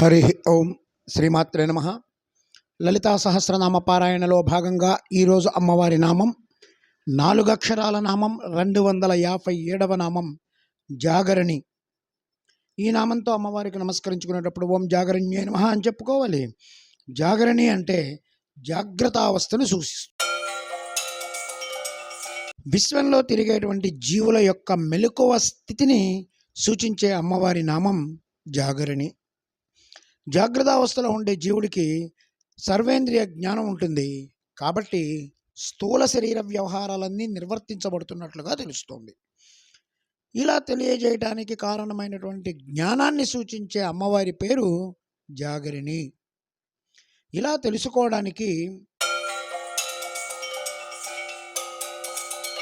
హరి ఓం శ్రీమాత్రే నమ. లలితా సహస్రనామ పారాయణలో భాగంగా ఈరోజు అమ్మవారి నామం నాలుగు అక్షరాల నామం రెండు వందల యాభై ఏడవ నామం జాగరణి. ఈ నామంతో అమ్మవారికి నమస్కరించుకునేటప్పుడు ఓం జాగరణ్యే నమ అని చెప్పుకోవాలి. జాగరణి అంటే జాగ్రత్తావస్థను సూచిస్తుంది. విశ్వంలో తిరిగేటువంటి జీవుల యొక్క మెలకువ స్థితిని సూచించే అమ్మవారి నామం జాగరణి. జాగ్రత్తావస్థలో ఉండే జీవుడికి సర్వేంద్రియ జ్ఞానం ఉంటుంది. కాబట్టి స్థూల శరీర వ్యవహారాలన్నీ నిర్వర్తించబడుతున్నట్లుగా తెలుస్తోంది. ఇలా తెలియజేయటానికి కారణమైనటువంటి జ్ఞానాన్ని సూచించే అమ్మవారి పేరు జాగరిణి. ఇలా తెలుసుకోవడానికి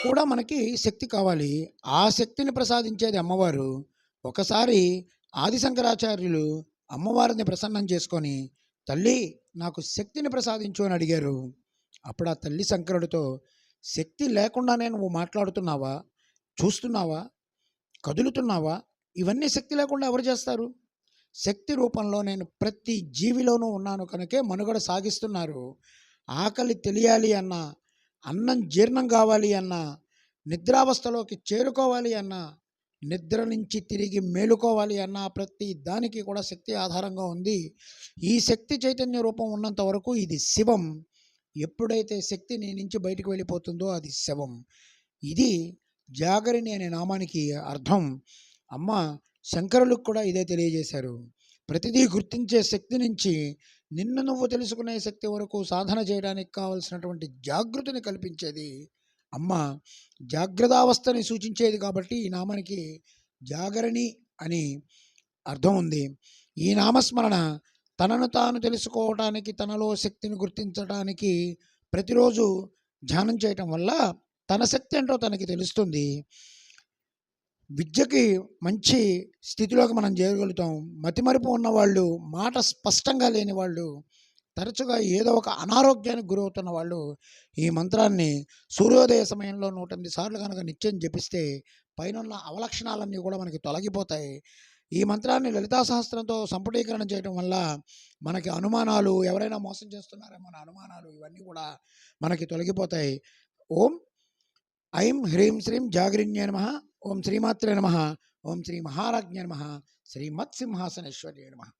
కూడా మనకి శక్తి కావాలి. ఆ శక్తిని ప్రసాదించేది అమ్మవారు. ఒకసారి ఆది శంకరాచార్యులు అమ్మవారిని ప్రసన్నం చేసుకొని తల్లి నాకు శక్తిని ప్రసాదించు అని అడిగారు. అప్పుడు ఆ తల్లి శంకరుడితో శక్తి లేకుండానే నువ్వు మాట్లాడుతున్నావా? చూస్తున్నావా? కదులుతున్నావా? ఇవన్నీ శక్తి లేకుండా ఎవరు చేస్తారు? శక్తి రూపంలో నేను ప్రతి జీవిలోనూ ఉన్నాను కనుకే మనుగడ సాగిస్తున్నారు. ఆకలి తెలియాలి అన్నా అన్నం జీర్ణం కావాలి అన్నా నిద్రావస్థలోకి చేరుకోవాలి అన్నా నిద్ర నుంచి తిరిగి మేలుకోవాలి అన్న ప్రతి దానికి కూడా శక్తి ఆధారంగా ఉంది. ఈ శక్తి చైతన్య రూపం ఉన్నంత వరకు ఇది శివం. ఎప్పుడైతే శక్తి నీ నుంచి బయటకు వెళ్ళిపోతుందో అది శవం. ఇది జాగరిణి అనే నామానికి అర్థం. అమ్మ శంకరులకు కూడా ఇదే తెలియజేశారు. ప్రతిదీ గుర్తించే శక్తి నుంచి నిన్ను నువ్వు తెలుసుకునే శక్తి వరకు సాధన చేయడానికి కావలసినటువంటి జాగృతిని కల్పించేది అమ్మ జాగ్రత్తావస్థని సూచించేది కాబట్టి ఈ నామానికి జాగరణి అని అర్థం ఉంది. ఈ నామస్మరణ తనను తాను తెలుసుకోవటానికి తనలో శక్తిని గుర్తించడానికి ప్రతిరోజు ధ్యానం చేయటం వల్ల తన శక్తి ఏంటో తనకి తెలుస్తుంది. విద్యకి మంచి స్థితిలోకి మనం చేయగలుగుతాం మతిమరుపు ఉన్నవాళ్ళు మాట స్పష్టంగా లేని వాళ్ళు తరచుగా ఏదో ఒక అనారోగ్యానికి గురవుతున్న వాళ్ళు ఈ మంత్రాన్ని సూర్యోదయ సమయంలో నూట ఎనిమిది సార్లు కనుక నిత్యం జపిస్తే పైన అవలక్షణాలన్నీ కూడా మనకి తొలగిపోతాయి. ఈ మంత్రాన్ని లలితా సహస్రంతో సంపుటీకరణ చేయడం వల్ల మనకి అనుమానాలు ఎవరైనా మోసం చేస్తున్నారేమో మన అనుమానాలు ఇవన్నీ కూడా మనకి తొలగిపోతాయి. ఓం ఐం హ్రీం శ్రీం జాగరిణ్య నమ ఓం శ్రీమాత్రే నమ ఓం శ్రీ మహారాజ్ఞ నమ శ్రీమత్సింహాసనేశ్వర్య నమ.